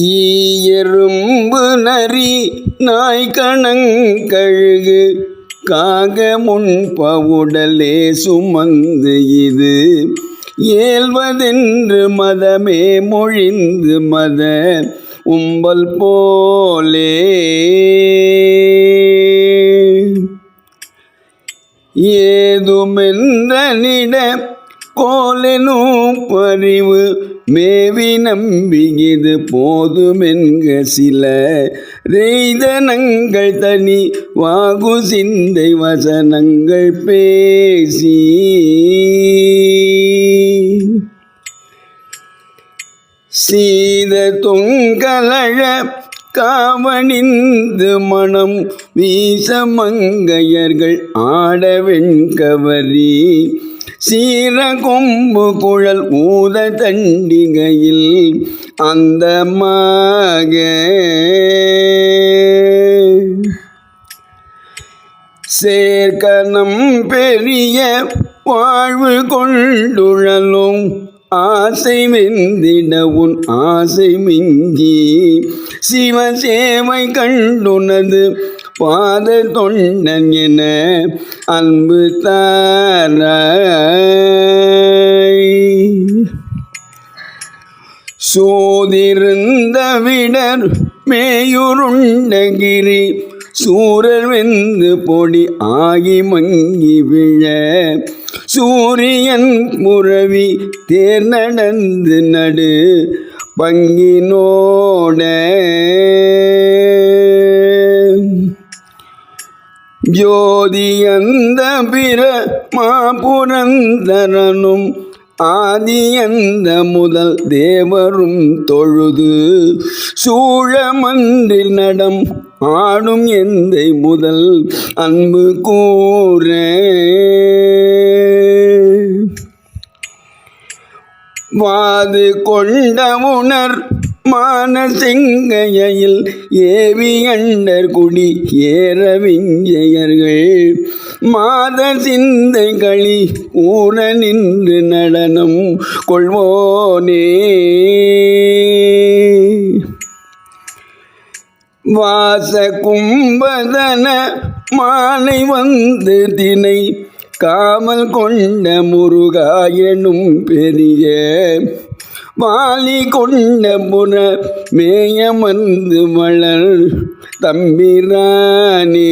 ஈயெறும்பு நரி நாய்கணங்கழுகு காக முன்பவுடலே சுமந்து இது. ஏல்வதென்று மதமே மொழிந்து மத உம்பல் போலே. ஏதுமென்ற நிட கோலெனும் பறிவு மேவி நம்பியது போதுமென்க சில ரெய்தனங்கள் தனி வாகு சிந்தை வசனங்கள் பேசி. சீத தொங்கலழ காவணிந்து மனம் வீசமங்கையர்கள் ஆட வெண்கவரி. சீர கொம்பு குழல் ஊத தண்டிகையில் அந்த மக. சேர்க்கனம் பெரிய வாழ்வு கொண்டுழலும் ஆசை வெந்திட உன் ஆசை மிஞ்சி. சிவசேவை கண்டுனது பாத தொண்டன் என அன்பு தாராய் சோதிருந்த விடர் மேயுருண்டகிரி சூரர் வெந்து பொடி ஆகி மங்கி விழ. சூரியன் புறவி தேர் நடந்து நடு பங்கினோட. ஜோதி அந்த பிற மாபுரந்தரனும் ஆதி அந்த முதல் தேவரும் தொழுது சூழமன்றில் நடம் ஆடும் எந்தை முதல் அன்பு கூற. வாது கொண்ட உணர் மானசிங்கையில் ஏவி அண்டர் குடி ஏறவிஞ்சையர்கள். மாத சிந்தை களி ஊற நின்று நடனம் கொள்வோனே. வாச கும்பதன மாலை வந்து தினை காமல் கொண்ட முருகாயனும் பெரிய வாலி கொண்ட புற மேயமந்து மலர் தம்பிரானே.